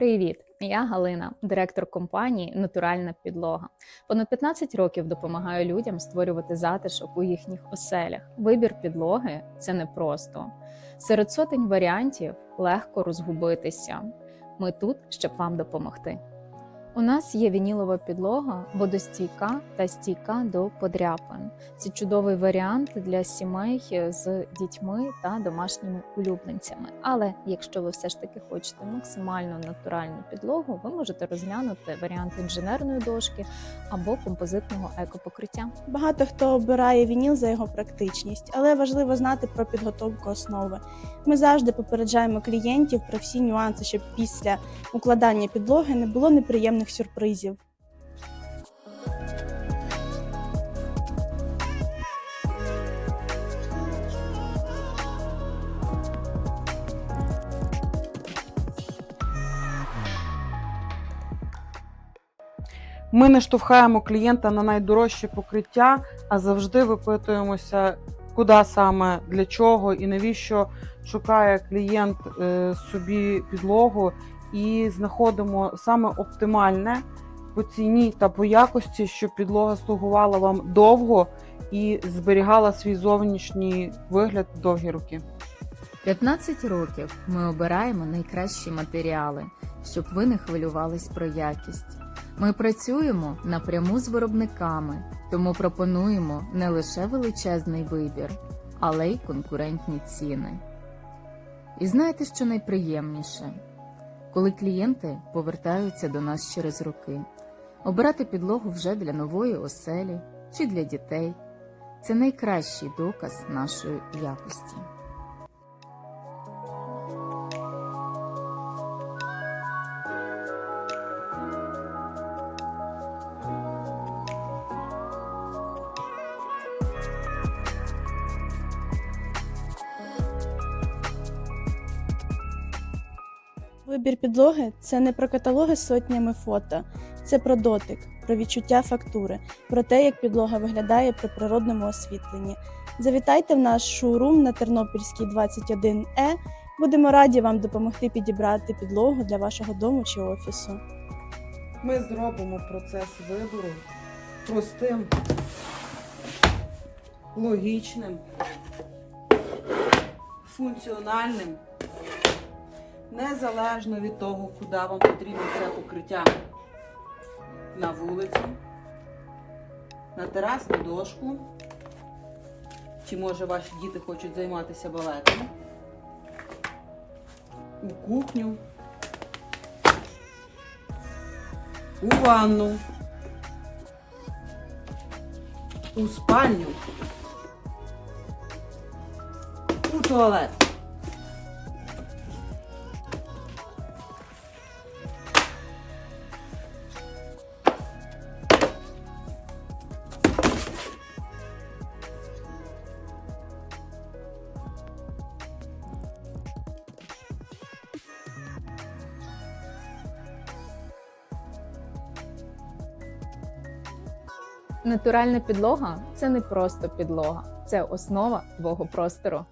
Привіт! Я Галина, директор компанії Натуральна підлога. Понад 15 років допомагаю людям створювати затишок у їхніх оселях. Вибір підлоги це непросто. Серед сотень варіантів легко розгубитися. Ми тут, щоб вам допомогти. У нас є вінілова підлога, водостійка та стійка до подряпин. Це чудовий варіант для сімей з дітьми та домашніми улюбленцями. Але якщо ви все ж таки хочете максимально натуральну підлогу, ви можете розглянути варіант інженерної дошки або композитного екопокриття. Багато хто обирає вініл за його практичність, але важливо знати про підготовку основи. Ми завжди попереджаємо клієнтів про всі нюанси, щоб після укладання підлоги не було неприємних сюрпризів. Ми не штовхаємо клієнта на найдорожче покриття, а завжди випитуємося, куди саме, для чого і навіщо шукає клієнт е, собі підлогу, і знаходимо саме оптимальне по ціні та по якості, щоб підлога слугувала вам довго і зберігала свій зовнішній вигляд довгі роки. 15 років ми обираємо найкращі матеріали, щоб ви не хвилювались про якість. Ми працюємо напряму з виробниками, тому пропонуємо не лише величезний вибір, але й конкурентні ціни. І знаєте, що найприємніше? Коли клієнти повертаються до нас через роки, обирати підлогу вже для нової оселі чи для дітей це найкращий доказ нашої якості. Вибір підлоги це не про каталоги з сотнями фото, це про дотик, про відчуття фактури, про те, як підлога виглядає при природному освітленні. Завітайте в наш шоурум на Тернопільській 21Е. Будемо раді вам допомогти підібрати підлогу для вашого дому чи офісу. Ми зробимо процес вибору простим, логічним, функціональним, незалежно від того, куди вам потрібно це покриття. На вулицю, на терасну дошку, чи може ваші діти хочуть займатися балетом, у кухню. у ванну, у спальню, у туалет. Натуральна підлога це не просто підлога, це основа твого простору.